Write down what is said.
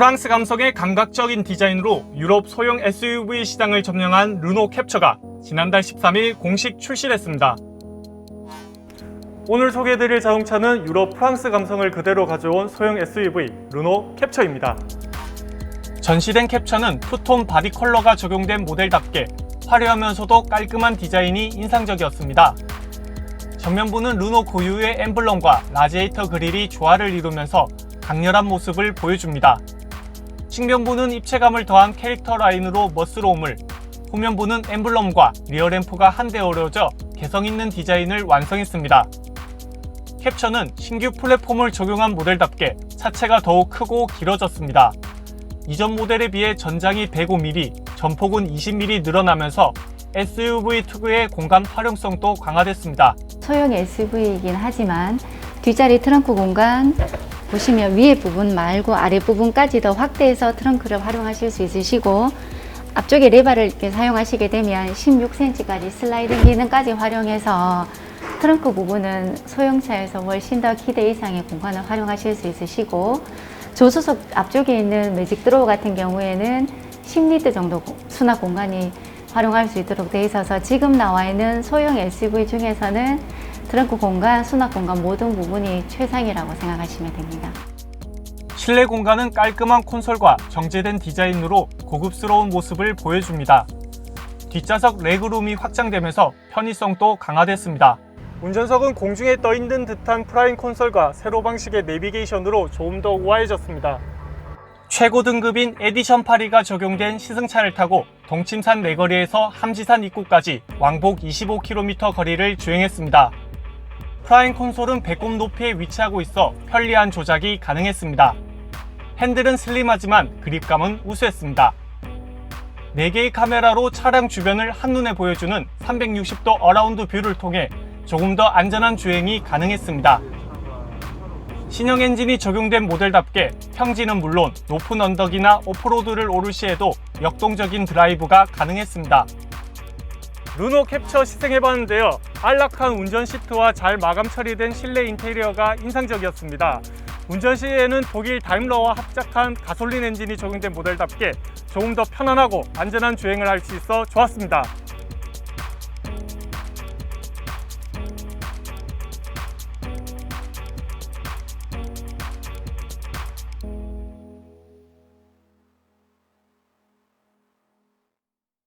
프랑스 감성의 감각적인 디자인으로 유럽 소형 SUV 시장을 점령한 르노 캡처가 지난달 13일 공식 출시됐습니다. 오늘 소개해드릴 자동차는 유럽 프랑스 감성을 그대로 가져온 소형 SUV 르노 캡처입니다. 전시된 캡처는 투톤 바디 컬러가 적용된 모델답게 화려하면서도 깔끔한 디자인이 인상적이었습니다. 전면부는 르노 고유의 엠블럼과 라지에이터 그릴이 조화를 이루면서 강렬한 모습을 보여줍니다. 측면부는 입체감을 더한 캐릭터 라인으로 멋스러움을, 후면부는 엠블럼과 리어램프가 한데 어우러져 개성 있는 디자인을 완성했습니다. 캡처는 신규 플랫폼을 적용한 모델답게 차체가 더욱 크고 길어졌습니다. 이전 모델에 비해 전장이 105mm, 전폭은 20mm 늘어나면서 SUV 특유의 공간 활용성도 강화됐습니다. 소형 SUV이긴 하지만 뒷자리 트렁크 공간 보시면 위에 부분 말고 아래 부분까지 더 확대해서 트렁크를 활용하실 수 있으시고 앞쪽에 레바를 이렇게 사용하시게 되면 16cm까지 슬라이딩 기능까지 활용해서 트렁크 부분은 소형차에서 훨씬 더 기대 이상의 공간을 활용하실 수 있으시고 조수석 앞쪽에 있는 매직 드로우 같은 경우에는 10리터 정도 고- 수납 공간이 활용할 수 있도록 되어 있어서 지금 나와 있는 소형 SUV 중에서는 트렁크 공간, 수납 공간 모든 부분이 최상이라고 생각하시면 됩니다. 실내 공간은 깔끔한 콘솔과 정제된 디자인으로 고급스러운 모습을 보여줍니다. 뒷좌석 레그룸이 확장되면서 편의성도 강화됐습니다. 운전석은 공중에 떠 있는 듯한 프라임 콘솔과 세로 방식의 내비게이션으로 조금 더 우아해졌습니다. 최고 등급인 에디션 8위가 적용된 시승차를 타고 동침산 내거리에서 함지산 입구까지 왕복 25km 거리를 주행했습니다. 프라임 콘솔은 배꼽 높이에 위치하고 있어 편리한 조작이 가능했습니다. 핸들은 슬림하지만 그립감은 우수했습니다. 4개의 카메라로 차량 주변을 한눈에 보여주는 360도 어라운드 뷰를 통해 조금 더 안전한 주행이 가능했습니다. 신형 엔진이 적용된 모델답게 평지는 물론 높은 언덕이나 오프로드를 오를 시에도 역동적인 드라이브가 가능했습니다. 르노 캡처 시승해봤는데요. 안락한 운전 시트와 잘 마감 처리된 실내 인테리어가 인상적이었습니다. 운전 시에는 독일 다임러와 합작한 가솔린 엔진이 적용된 모델답게 조금 더 편안하고 안전한 주행을 할 수 있어 좋았습니다.